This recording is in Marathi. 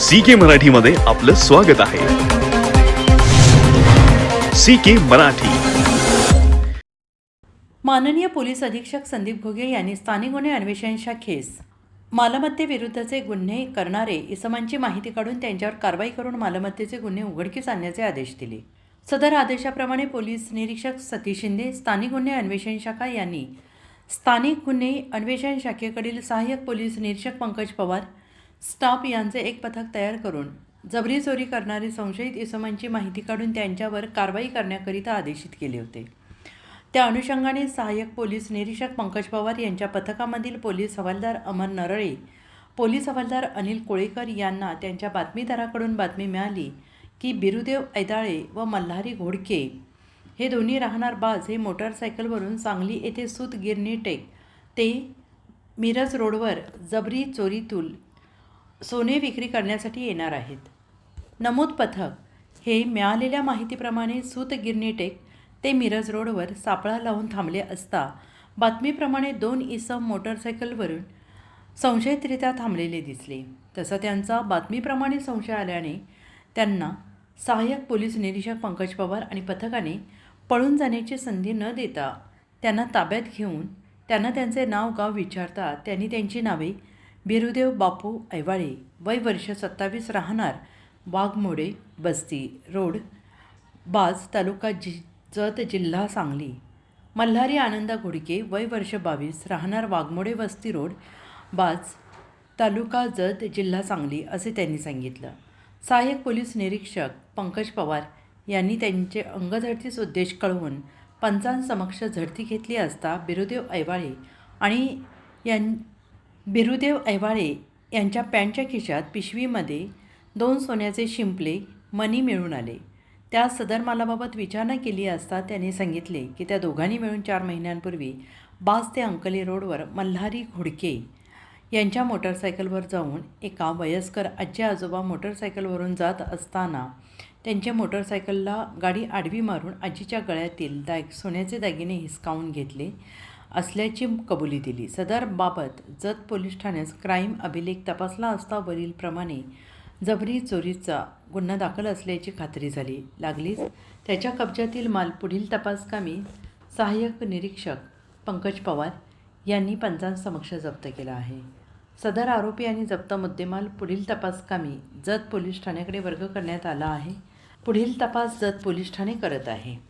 सी के मराठीमध्ये आपलं स्वागत आहे. C K Marathi. माननीय पोलीस अधीक्षक संदीप घोगे यांनी स्थानिक गुन्हे अन्वेषण शाखेस मालमत्तेविरुद्धचे गुन्हे करणारे इसमांची माहिती काढून त्यांच्यावर कारवाई करून मालमत्तेचे गुन्हे उघडकीस आणण्याचे आदेश दिले. सदर आदेशाप्रमाणे पोलीस निरीक्षक सतीश शिंदे स्थानिक गुन्हे अन्वेषण शाखा यांनी स्थानिक गुन्हे अन्वेषण शाखेकडील सहाय्यक पोलीस निरीक्षक पंकज पवार स्टाफ यांचे एक पथक तयार करून जबरी चोरी करणारे संशयित इसमांची माहिती काढून त्यांच्यावर कारवाई करण्याकरिता आदेशित केले होते. त्या अनुषंगाने सहाय्यक पोलीस निरीक्षक पंकज पवार यांच्या पथकामधील पोलीस हवालदार अमर नरळे पोलीस हवालदार अनिल कोळेकर यांना त्यांच्या बातमीदाराकडून बातमी मिळाली की बिरुदेव ऐदाळे व मल्हारी घोडके हे दोन्ही राहणार बाज हे मोटारसायकलवरून सांगली येथे सूत गिरणी टेक ते मिरज रोडवर जबरी चोरीतून सोने विक्री करण्यासाठी येणार आहेत. नमूद पथक हे मिळालेल्या माहितीप्रमाणे सूत गिरणी टेक ते मिरज रोडवर सापळा लावून थांबले असता बातमीप्रमाणे दोन इसम मोटरसायकलवरून संशयितरित्या थांबलेले दिसले. तसं त्यांचा बातमीप्रमाणे संशय आल्याने त्यांना सहाय्यक पोलीस निरीक्षक पंकज पवार आणि पथकाने पळून जाण्याची संधी न देता त्यांना ताब्यात घेऊन त्यांना त्यांचे नाव गाव विचारता त्यांनी त्यांची नावे बिरुदेव बापू ऐवाळे वय वर्ष सत्तावीस राहणार वाघमोडे बस्ती रोड बाज तालुका जि जत जिल्हा सांगली. मल्हारी आनंदा घोडके वय वर्ष बावीस राहणार वाघमोडे वस्ती रोड बाज तालुका जत जिल्हा सांगली असे त्यांनी सांगितलं. सहाय्यक पोलीस निरीक्षक पंकज पवार यांनी त्यांचे अंगझडतीस उद्देश कळवून पंचांसमक्ष झडती घेतली असता बिरुदेव ऐवाळे आणि यां बिरुदेव ऐवाळे यांच्या पॅन्टच्या खिशात पिशवीमध्ये दोन सोन्याचे शिंपले मनी मिळून आले. त्या सदर मालाबाबत विचारणा केली असता त्यांनी सांगितले की त्या दोघांनी मिळून चार महिन्यांपूर्वी बास ते अंकली रोडवर मल्हारी घोडके यांच्या मोटरसायकलवर जाऊन एका वयस्कर आजी आजोबा मोटरसायकलवरून जात असताना त्यांच्या मोटरसायकलला गाडी आडवी मारून आजीच्या गळ्यातील दाग सोन्याचे दागिने हिसकावून घेतले. असल्याची कबुली दिली. सदरबाबत जत पोलीस ठाण्यास क्राईम अभिलेख तपासला असता वरीलप्रमाणे जबरी चोरीचा गुन्हा दाखल असल्याची खात्री झाली. लागलीच त्याच्या कब्जातील माल पुढील तपासकामी सहाय्यक निरीक्षक पंकज पवार यांनी पंचांसमक्ष जप्त केला आहे. सदर आरोपी आणि जप्त मुद्देमाल पुढील तपासकामी जत पोलीस ठाण्याकडे वर्ग करण्यात आला आहे. पुढील तपास जत पोलीस ठाणे करत आहे.